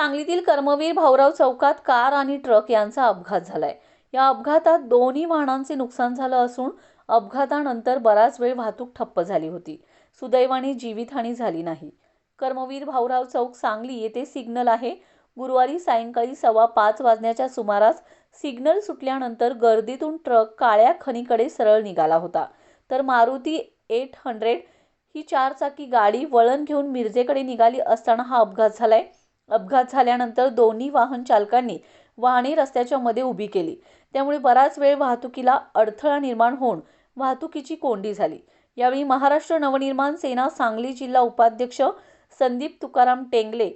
सांगलीतील कर्मवीर भाऊराव चौकात कार आणि ट्रक यांचा अपघात झालाय. या अपघातात दोन्ही वाहनांचे नुकसान झालं असून अपघातानंतर बराच वेळ वाहतूक ठप्प झाली होती. सुदैवाने जीवितहानी झाली नाही. कर्मवीर भाऊराव चौक सांगली येथे सिग्नल आहे. गुरुवारी सायंकाळी सव्वा पाच वाजण्याच्या सुमारास सिग्नल सुटल्यानंतर गर्दीतून ट्रक काळ्या खनीकडे सरळ निघाला होता. तर मारुती एट हंड्रेड ही चारचाकी गाडी वळण घेऊन मिरजेकडे निघाली असताना हा अपघात झालाय. अपघात झाल्यानंतर दोन्ही वाहन चालकांनी वाहने रस्त्याच्या मध्ये उभी केली. त्यामुळे बराच वेळ वाहतुकीला अडथळा निर्माण होऊन वाहतुकीची कोंडी झाली. यावेळी महाराष्ट्र नवनिर्माण सेना सांगली जिल्हा उपाध्यक्ष संदीप तुकाराम टेंगले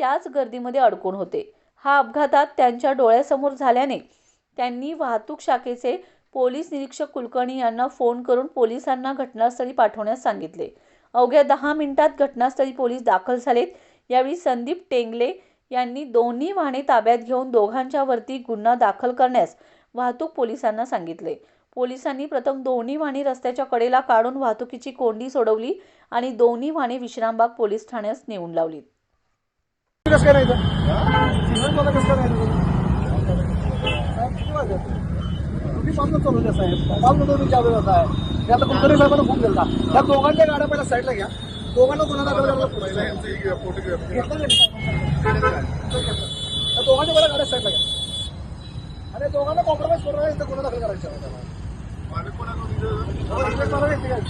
त्याच गर्दीमध्ये अडकून होते. हा अपघातात त्यांच्या डोळ्यासमोर झाल्याने त्यांनी वाहतूक शाखेचे पोलीस निरीक्षक कुलकर्णी यांना फोन करून पोलिसांना घटनास्थळी पाठवण्यास सांगितले. अवघ्या दहा मिनिटात घटनास्थळी पोलीस दाखल झालेत. यावेळी संदीप टेंगले यांनी दोन्ही वाहने ताब्यात घेऊन दोघांच्यावरती गुन्हा दाखल करण्यास वाहतूक पोलिसांना सांगितले. पोलिसांनी प्रथम दोन्ही वाहने रस्त्याच्या कडेला काढून वाहतुकीची कोंडी सोडवली आणि दोन्ही वाहने विश्रामबाग पोलीस ठाण्यास नेऊन लावली. साहेब? आता कुलकर्णी साहेबांना फोन त्या दोघांच्या गाड्या पहिल्या साईडला घ्या. दोघांना कोणाला घेतला त्या दोघांच्या पहिला गाड्या साईडला घ्या आणि दोघांना कॉम्प्रोमाइज करून इथं गुन्हा दाखल करायचा आहे त्याला. मला व्यक्ती काय?